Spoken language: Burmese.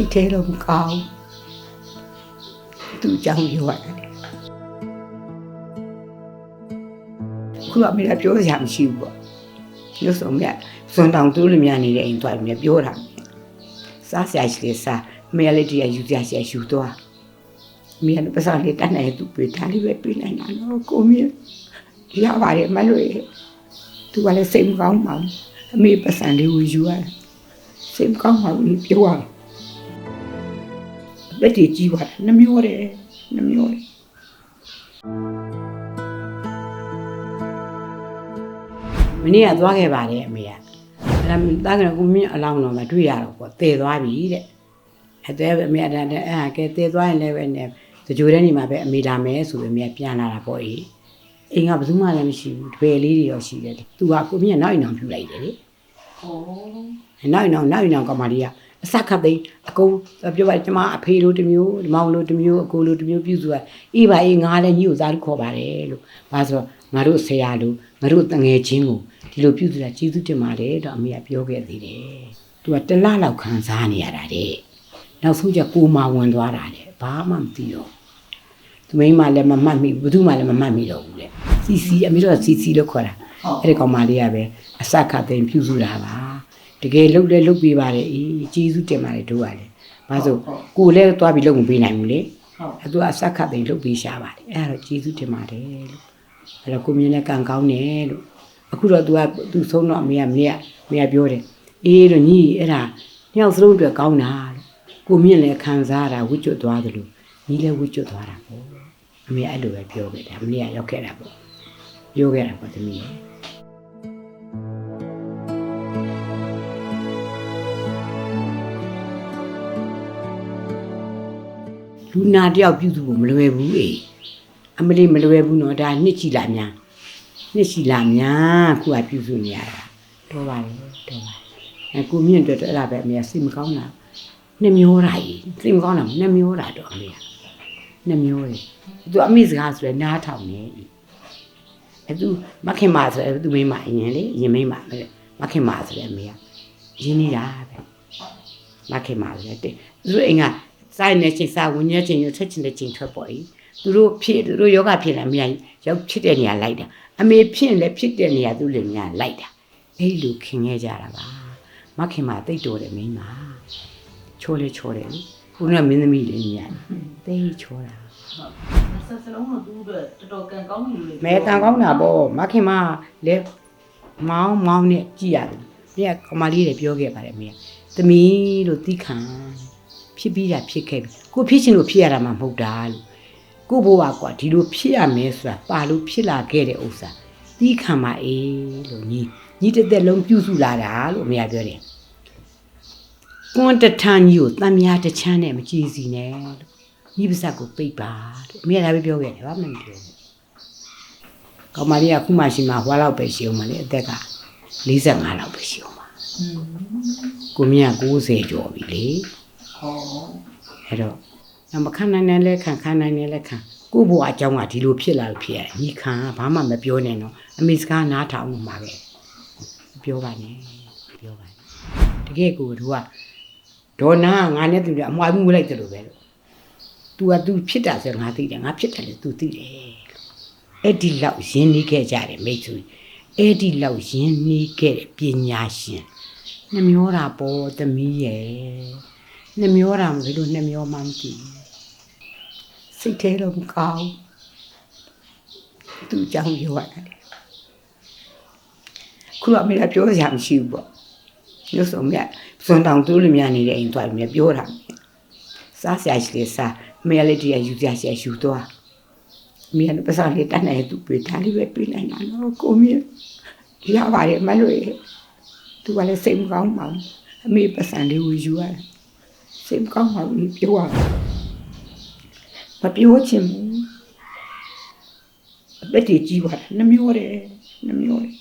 စိတ်ထဲတော့မကောင်းသူ့အကြောင်းပြောရတယ်ခုအမေကပြောစရာမရှိဘူးပေါ့ရုပ်ဆောင်မြတ်စွန်တောင်တူးလူများနေတဲ့အိမ်သွားပြီးပြောတာစားစရာရှိလေစားအမေကလည်းဒီကယူစရာရှိရယူသွားအမေကလည်းပတ်စံလေးတတ်နိုင်သူ့ပေးဒါလေးပဲပေးနိုင်တာနော်ကိုမြင်ရပါတယ်မလို့ရသူကလည်းစိတ်မကောင်းပါဘူးအမေပတ်စံလေးကိုယူရတယ်စိတ်မကောင်းပါဘူးပြောရတယ် လက်တွေကြီးပါတယ်နှမျောတယ်နှမျောတယ်မနေ့ကသွားခဲ့ပါတယ်အမေကအဲ့ဒါတာကကိုမြင့်အလောင်းတော့မတွေ့ရတော့ပေါ့တည်သွားပြီတဲ့အဲ့ဒါအမေကအဲ့ဒါကဲတည်သွားရင်လည်းပဲနဲ့တကြိုတဲ့နေမှာပဲအမေဒါမယ်ဆိုပြီးအမေကပြန်လာတာပေါ့အေးအိမ်ကဘယ်သူမှလည်းမရှိဘူးတပည့်လေးတွေရောရှိတယ်သူကကိုမြင့်နောက်အိမ်အောင်ပြူလိုက်တယ်လေဩနောက်အိမ်အောင်နောက်အိမ်အောင်ကမ္မလေးက အစခတ်သိမ်းအကုန်ပြောပါကျမအဖေလိုတစ်မျိုးဒီမောင်လိုတစ်မျိုးအကိုလိုတစ်မျိုးပြုစုရအေးပါအေးငါလည်းညီကိုသားလို့ခေါ်ပါတယ်လို့ဘာဆိုတော့ငါတို့ဆရာလိုငါတို့တငယ်ချင်းကိုဒီလိုပြုစုတာကျေးဇူးတင်ပါတယ်တော့အမေကပြောခဲ့သေးတယ်သူကတလလောက်ခံစားနေရတာတဲ့နောက်ဆုံးကျကိုမဝင်သွားတာတဲ့ဘာမှမသိတော့သူမိန်းမလည်းမမှတ်မိဘူးဘယ်သူမှလည်းမမှတ်မိတော့ဘူးတဲ့စီစီအမေတို့ကစီစီလို့ခေါ်တာဟုတ်အဲ့ဒီကောင်မလေးကပဲအစခတ်သိမ်းပြုစုတာပါ တကယ်လှုပ်လဲလှုပ်ပေးပါတယ်အေးကျေးဇူးတင်ပါတယ်တို့ရတယ်ဘာလို့ကိုယ်လည်းသွားပြီးလှုပ်မပေးနိုင်ဘူးလေဟုတ်အဲ့သူကအစခတ်သိမ်းလှုပ်ပေးရှာပါတယ်အဲ့ဒါတော့ကျေးဇူးတင်ပါတယ်လို့အဲ့တော့ကိုမြင်လည်းကံကောင်းတယ်လို့အခုတော့ तू က तू ဆုံးတော့အမေကမနေ့ကမနေ့ကပြောတယ်အေးတော့ညီအဲ့ဒါနှစ်ယောက်စလုံးအတွက်ကောင်းတာလို့ကိုမြင်လည်းခံစားရတာဝှကျွတ်သွားတယ်လို့ညီလည်းဝှကျွတ်သွားတာပေါ့အမေအဲ့လိုပဲပြောခဲ့တယ်မနေ့ကရောက်ခဲ့တာပေါ့ပြောခဲ့တာပေါ့သမီး လူနာတယောက်ပြုစုဖို့မလွယ်ဘူးအေးအမလေးမလွယ်ဘူးနော်ဒါနှစ်ချီလာများနှစ်ချီလာများခုကပြုစုနေရတာတော်ပါလေတော်ပါအဲကိုမြင့်အတွက်တော့အဲ့ဒါပဲအမေကစိတ်မကောင်းတာနှစ်မျောတာကြီးစိတ်မကောင်းတာနှစ်မျောတာတော့အမေကနှစ်မျောတယ်သူအမေစကားဆိုရယ်နားထောင်နေအဲသူမခင်မဆိုရယ်သူမိမအရင်လေအရင်မိမပဲမခင်မဆိုရယ်အမေကရင်းနေတာပဲမခင်ပါလေတဲ့သူတို့အိမ်က စိုက်နေချိန်စားဝင်ရချိန်ရထွက်ချင်တဲ့ချိန်ထွက်ပေါ်ကြီးသူတို့ဖြစ်သူတို့ယောဂဖြစ်လာအမြန်ရောက်ဖြစ်တဲ့နေရာလိုက်တာအမေဖြစ်ရင်လည်းဖြစ်တဲ့နေရာသူလည်းညာလိုက်တာအဲ့လိုခင်ခဲ့ကြတာပါမခင်ပါတိတ်တော်တယ်မင်းပါချိုးလေချိုးတယ်လေခုနကမင်းသမီးလေးညာတိတ်ချိုးတာဆက်စလုံးတော့သူ့အတွက်တော်တော်ကံကောင်းနေလို့မဲတန်ကောင်းတာပေါ့မခင်မလဲမောင်းမောင်းနဲ့ကြည်ရတယ်ပြကမလေးတွေပြောခဲ့ပါတယ်အမေကသမီးလို့တီးခံ ဖြစ်ပြီးတာဖြစ်ခဲ့ပြီကိုဖြစ်ချင်းလို့ဖြစ်ရတာမှမဟုတ်တာလို့ကိုဘိုးကကွာဒီလိုဖြစ်ရမယ်ဆိုတာပါလို့ဖြစ်လာခဲ့တဲ့ဥစ္စာတီးခံပါအေးလို့ညီညီတစ်သက်လုံးပြုစုလာတာလို့အမေကပြောတယ်ကွန်တထန်ကြီးကိုတံမြားတစ်ချမ်းနဲ့မကြည်စီနဲ့လို့ညီပါဇက်ကိုပိတ်ပါလို့အမေကဒါပဲပြောခဲ့တယ်ဘာမှမပြောဘူးကောင်မလေးကခုမှရှိမှဟွာလောက်ပဲရှိအောင်မလေအသက်က45လောက်ပဲရှိအောင်ပါอืมကိုမြတ်90ကျော်ပြီလေ ဟော အဲ့တော့နမခံနိုင်တယ်လဲခံခံနိုင်တယ်လဲခံကို့ဘဝအကြောင်းကဒီလိုဖြစ်လာလို့ဖြစ်ရတယ်ညီခံကဘာမှမပြောနဲ့နော်အမေစကားနားထောင်မှာပဲမပြောပါနဲ့မပြောပါနဲ့တကယ်ကိုသူကဒေါ်နာကငါနဲ့သူကအမွှားမှုလိုက်တယ်လို့ပဲလို့ तू က तू ဖြစ်တာဆိုငါသိတယ်ငါဖြစ်တယ်လေ तू သိတယ်လို့အဲ့ဒီလောက်ရင်းနှီးခဲ့ကြတယ်မိတ်ဆွေအဲ့ဒီလောက်ရင်းနှီးခဲ့တဲ့ပညာရှင်နှမျောတာပေါ့သမီးရဲ့ နှမျောတာမလို့နှမျောမှမသိဘူးစိတ်ထဲတော့မကောင်းသူ့အကြောင်းပြောရတယ်ခုကအမေကပြောစရာမရှိဘူးပေါ့ရုပ်ဆောင်မြတ်စွန်တောင်တူးလူများနေတဲ့အိမ်သွားပြီးပြောတာစားစရာရှိလေစားအမေကလည်းဒီကယူစရာရှိရယူသွားအမေကလည်းပတ်စံလေးတတ်နိုင်သူ့ပေးဒါလေးပဲပေးနိုင်တာနော်ကိုမြင်ရပါတယ်မလို့ရသူကလည်းစိတ်မကောင်းပါဘူးအမေပတ်စံလေးကိုယူရတယ် စိတ်မကောင်းပါဘူးပြောရမယ်မပြောချင်ဘူးအသက်တွေကြီးပါတယ်နှမျောတယ်နှမျောတယ်